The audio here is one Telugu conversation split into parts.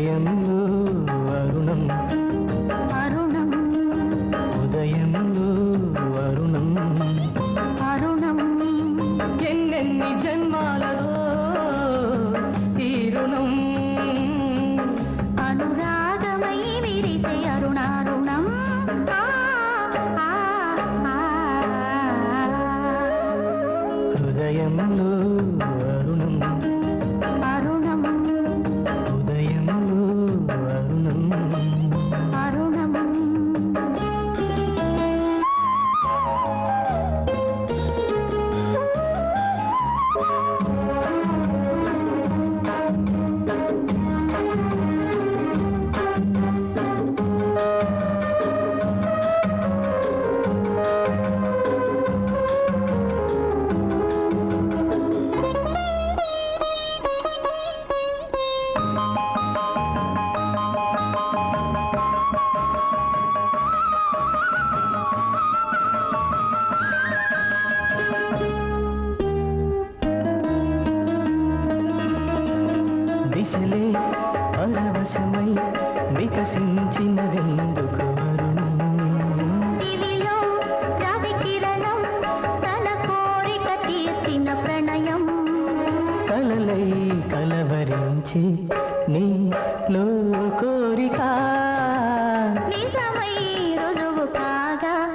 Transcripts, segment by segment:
హృదయంలో అరుణం అరుణం ఉదయంలో అరుణం అరుణం ఎన్నెన్ని జన్మాలలో ఈ రుణం అనురాగమై విరిసే అరుణారుణం ఆ, ఆ, ఆ. హృదయంలో దిశలే పరవశమై ప్రణయం. కలలై కలవరించి నీలో కోరిక. నిజమై రుజువు కాగా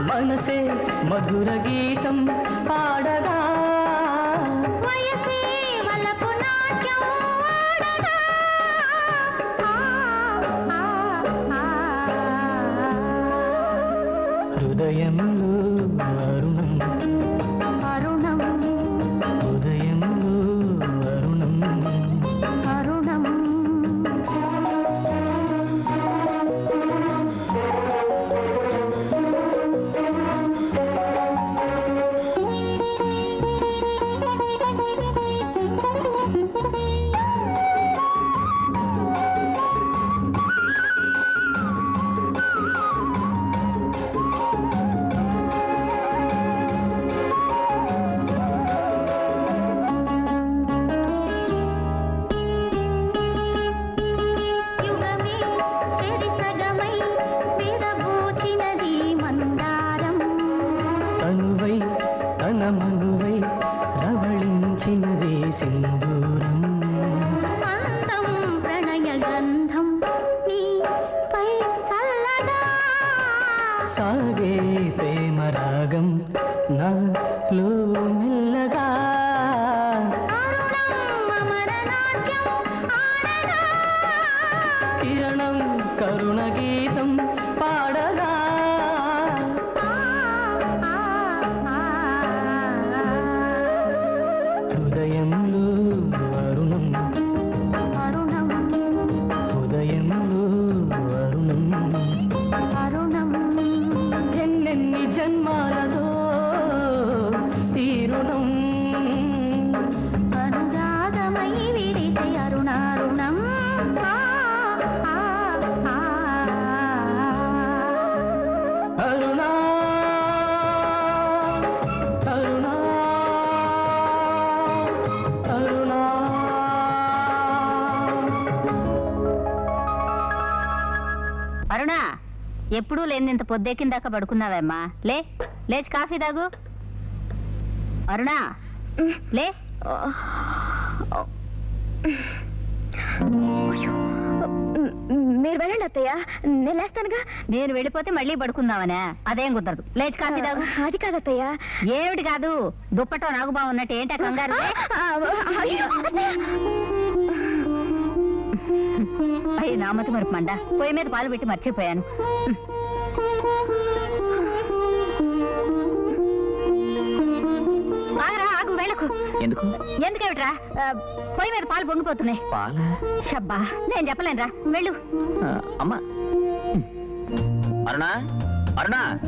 మనసే మధుర గీతం పాడగా హృదయంలో అరుణం సాగే ప్రేమ రాగం నాలో మెల్లగా అరుణం అమర నాట్యం ఆడగా కిరణం కరుణ గీతం పాడగా అరుణా ఎప్పుడూ లేనింత పొద్దెక్కిందాక పడుకున్నావమ్మా? లే లేచి కాఫీ తాగు. అరుణా లే. మీరు వెళ్ళండి అత్తయ్య నేను లేస్తానుగా? నేను వెళ్ళిపోతే మళ్ళీ పడుకుందామనే. అదేం కుదరదు. లేచి కాఫీ తాగు. అది కాదు అత్తయ్య. ఏమిటి కాదు? దుప్పటో నాకు బాగున్నట్టు ఏంటా కంగారు? అయ్యి నామతి మరుపు మండ. పొయ్యి మీద పాలు పెట్టి మర్చిపోయాను. ఎందుకు? ఎందుకేమిట్రా? ఆ, పొయ్యి మీద పాలు పొంగిపోతున్నాయి. పాల? షబ్బా నేను చెప్పలేనురా. వెళ్ళు. అమ్మా. అరుణా? అరుణా?